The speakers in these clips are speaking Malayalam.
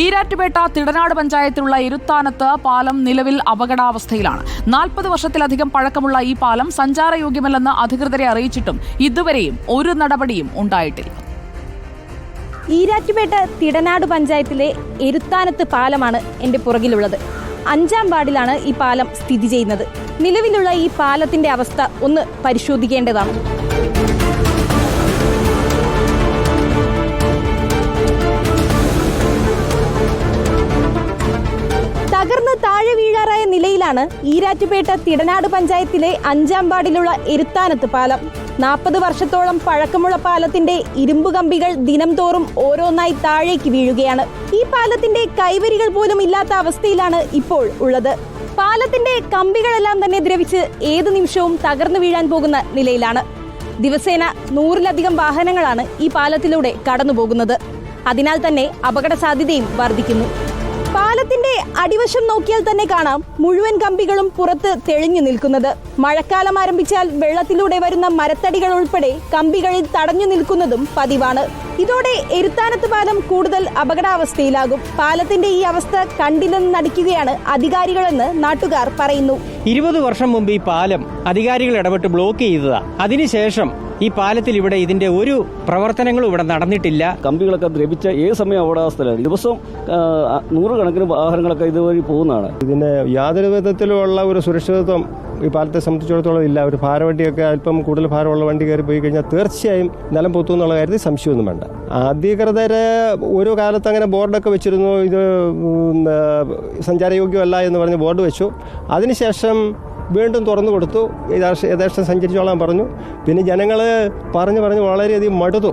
ഈരാറ്റുപേട്ട തിടനാട് പഞ്ചായത്തിലുള്ള ഇരുത്താനത്ത് പാലം നിലവിൽ അപകടാവസ്ഥയിലാണ്. നാൽപ്പത് വർഷത്തിലധികം പഴക്കമുള്ള ഈ പാലം സഞ്ചാരയോഗ്യമല്ലെന്ന് അധികൃതരെ അറിയിച്ചിട്ടും ഇതുവരെയും ഒരു നടപടിയും ഉണ്ടായിട്ടില്ല. ഈരാറ്റുപേട്ട തിടനാട് പഞ്ചായത്തിലെ എരുത്താനത്ത് പാലമാണ് എന്റെ പുറകിലുള്ളത്. അഞ്ചാം വാർഡിലാണ് ഈ പാലം സ്ഥിതി ചെയ്യുന്നത്. നിലവിലുള്ള ഈ പാലത്തിന്റെ അവസ്ഥ ഒന്ന് പരിശോധിക്കേണ്ടതാണ്. തകർന്ന് താഴെ വീഴാറായ നിലയിലാണ് ഈരാറ്റുപേട്ട തിടനാട് പഞ്ചായത്തിലെ അഞ്ചാം വാർഡിലുള്ള എരുത്താനത്ത് പാലം. നാൽപ്പത് വർഷത്തോളം പഴക്കമുള്ള പാലത്തിന്റെ ഇരുമ്പ് കമ്പികൾ ദിനം തോറും ഓരോന്നായി താഴേക്ക് വീഴുകയാണ്. ഈ പാലത്തിന്റെ കൈവരികൾ പോലും ഇല്ലാത്ത അവസ്ഥയിലാണ് ഇപ്പോൾ ഉള്ളത്. പാലത്തിന്റെ കമ്പികളെല്ലാം തന്നെ ദ്രവിച്ച് ഏത് നിമിഷവും തകർന്നു വീഴാൻ പോകുന്ന നിലയിലാണ്. ദിവസേന നൂറിലധികം വാഹനങ്ങളാണ് ഈ പാലത്തിലൂടെ കടന്നുപോകുന്നത്. അതിനാൽ തന്നെ അപകട സാധ്യതയും വർദ്ധിക്കുന്നു. പാലത്തിന്റെ അടിവശം നോക്കിയാൽ തന്നെ കാണാം മുഴുവൻ കമ്പികളും പുറത്ത് തെളിഞ്ഞു നിൽക്കുന്നത്. മഴക്കാലം ആരംഭിച്ചാൽ വെള്ളത്തിലൂടെ വരുന്ന മരത്തടികൾ ഉൾപ്പെടെ കമ്പികളിൽ തടഞ്ഞു നിൽക്കുന്നതും പതിവാണ്. ഇതോടെ എരുത്താനത്ത് പാലം കൂടുതൽ അപകടാവസ്ഥയിലാകും. പാലത്തിന്റെ ഈ അവസ്ഥ കണ്ടില്ലെന്ന് നടിക്കുകയാണ് അധികാരികളെന്ന് നാട്ടുകാർ പറയുന്നു. ഇരുപത് വർഷം മുമ്പ് ഈ പാലം അധികാരികൾ ഇടപെട്ട് ബ്ലോക്ക് ചെയ്തതാ. അതിനുശേഷം ഈ പാലത്തിൽ ഇവിടെ ഇതിന്റെ ഒരു പ്രവർത്തനങ്ങളും ഇവിടെ നടന്നിട്ടില്ല. കമ്പികളൊക്കെ ദ്രവിച്ച ഏത് സമയം അപകടാവസ്ഥയിലാണ് ദിവസവും ആ, നൂറുകണക്കിന് വാഹനങ്ങളൊക്കെ ഇതുവഴി പോകുന്നതാണ്. ഇതിന് യാതൊരു വിധത്തിലുള്ള ഒരു സുരക്ഷിതത്വം ഈ പാലത്തെ സംബന്ധിച്ചിടത്തോളം ഇല്ല. ഒരു ഭാരവണ്ടിയൊക്കെ അല്പം കൂടുതൽ ഭാരമുള്ള വണ്ടി കയറി പോയി കഴിഞ്ഞാൽ തീർച്ചയായും നിലം പൊത്തു എന്നുള്ള കാര്യത്തിൽ സംശയമൊന്നും വേണ്ട. അധികൃതരെ ഒരു കാലത്ത് അങ്ങനെ ബോർഡൊക്കെ വെച്ചിരുന്നു. ഇത് സഞ്ചാരയോഗ്യമല്ല എന്ന് പറഞ്ഞ് ബോർഡ് വെച്ചു. അതിനുശേഷം വീണ്ടും തുറന്നു കൊടുത്തു. യഥാർത്ഥം സഞ്ചരിച്ചോളാൻ പറഞ്ഞു. പിന്നെ ജനങ്ങൾ പറഞ്ഞു പറഞ്ഞ് വളരെയധികം മടുത്തു.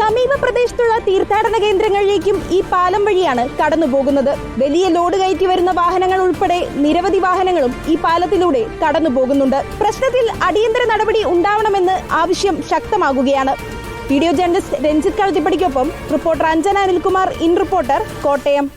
സമീപ പ്രദേശത്തുള്ള തീർത്ഥാടന കേന്ദ്രങ്ങളിലേക്കും ഈ പാലം വഴിയാണ് കടന്നു പോകുന്നത് വലിയ ലോഡ് കയറ്റി വരുന്ന വാഹനങ്ങൾ ഉൾപ്പെടെ നിരവധി വാഹനങ്ങളും ഈ പാലത്തിലൂടെ കടന്നു പോകുന്നുണ്ട് പ്രശ്നത്തിൽ അടിയന്തര നടപടി ഉണ്ടാവണമെന്ന് ആവശ്യം ശക്തമാകുകയാണ്. Video journalist Ranjith കളത്തിപ്പടിക്കൊപ്പം reporter Anjana Anilkumar in reporter Kottayam.